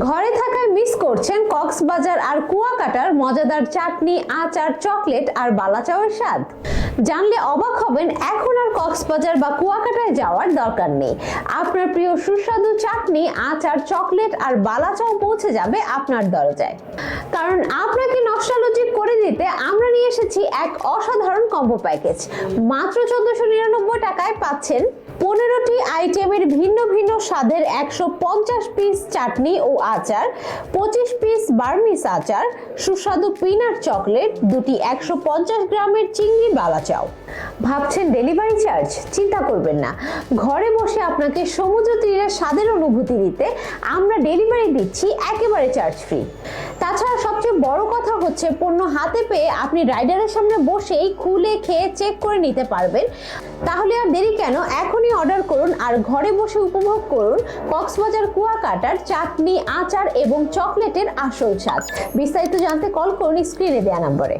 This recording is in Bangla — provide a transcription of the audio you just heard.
ঘরে থাকায় মিস করছেন কক্সবাজার আর কুয়াকাটার মজাদার চাটনি, আচার, চকলেট আর বালাচাওয়ের স্বাদ। জানলে অবাক হবেন, এখন আর কক্সবাজার বা কুয়াকাটায় যাওয়ার দরকার নেই। আপনার প্রিয় সুস্বাদু চাটনি, আচার, চকলেট আর বালাচাও পৌঁছে যাবে আপনার দরজায়। কারণ আপনাকে নস্টালজিক করে দিতে আমরা নিয়ে এসেছি এক অসাধারণ কম্বো প্যাকেজ মাত্র চোদ্দশো নিরানব্বই টাকায় পাচ্ছেন পনেরোটি আইটেমের ভিন্ন স্বাদের একশো পঞ্চাশ পিস চাটনি ও আচার, পঁচিশ পিস বার্মিস আচার, সুস্বাদু পিনাট চকলেট, দুটি একশো পঞ্চাশ গ্রামের চিংড়ি বালা বালাচাও। ভাবছেন ডেলিভারি চার্জ? চিন্তা করবেন না। ঘরে বসে আপনাকে সমুদ্র তীরের স্বাদের অনুভূতি দিতে আমরা ডেলিভারি দিচ্ছি একেবারে চার্জ ফ্রি। তাছাড়া সবচেয়ে বড় কথা হচ্ছে, পণ্য হাতে পেয়ে আপনি রাইডারের সামনে বসেই খুলে খেয়ে চেক করে নিতে পারবেন। তাহলে আর দেরি কেন? এখনই অর্ডার করুন আর ঘরে বসে উপভোগ করুন কক্সবাজার কুয়াকাটার চাটনি, আচার এবং চকলেটের আসল স্বাদ। বিস্তারিত জানতে কল করুন স্ক্রিনে দেওয়া নম্বরে।